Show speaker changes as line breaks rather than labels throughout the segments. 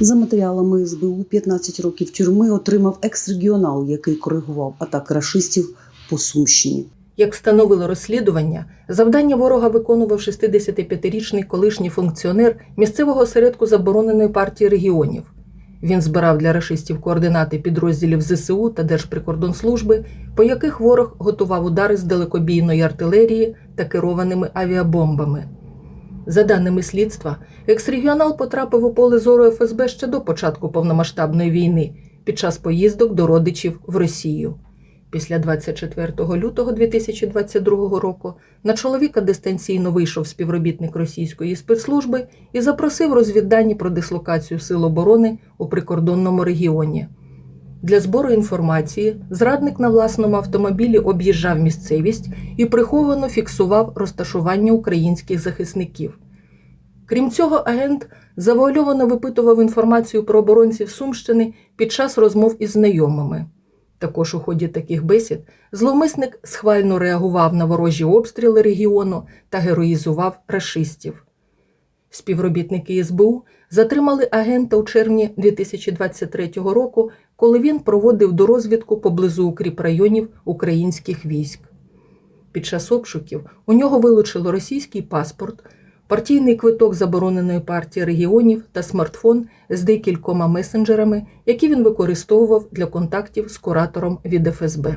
За матеріалами СБУ 15 років тюрми отримав екс-регіонал, який коригував атаки рашистів по Сумщині.
Як встановило розслідування, завдання ворога виконував 65-річний колишній функціонер місцевого осередку забороненої партії регіонів. Він збирав для рашистів координати підрозділів ЗСУ та Держприкордонслужби, по яких ворог готував удари з далекобійної артилерії та керованими авіабомбами. За даними слідства, екс-регіонал потрапив у поле зору ФСБ ще до початку повномасштабної війни під час поїздок до родичів в Росію. Після 24 лютого 2022 року на чоловіка дистанційно вийшов співробітник російської спецслужби і запросив розвіддані про дислокацію сил оборони у прикордонному регіоні. Для збору інформації зрадник на власному автомобілі об'їжджав місцевість і приховано фіксував розташування українських захисників. Крім цього, агент завуальовано випитував інформацію про оборонців Сумщини під час розмов із знайомими. Також у ході таких бесід зловмисник схвально реагував на ворожі обстріли регіону та героїзував рашистів. Співробітники СБУ затримали агента у червні 2023 року, коли він проводив дорозвідку поблизу укріпрайонів українських військ. Під час обшуків у нього вилучили російський паспорт, партійний квиток забороненої партії регіонів та смартфон з декількома месенджерами, які він використовував для контактів з куратором від ФСБ.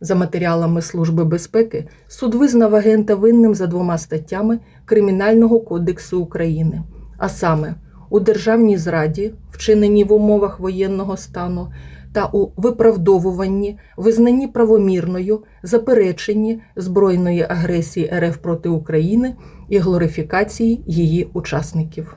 За матеріалами Служби безпеки суд визнав агента винним за двома статтями Кримінального кодексу України, а саме у державній зраді, вчиненій в умовах воєнного стану, та у виправдовуванні, визнанні правомірною, запереченні збройної агресії РФ проти України і глорифікації її учасників.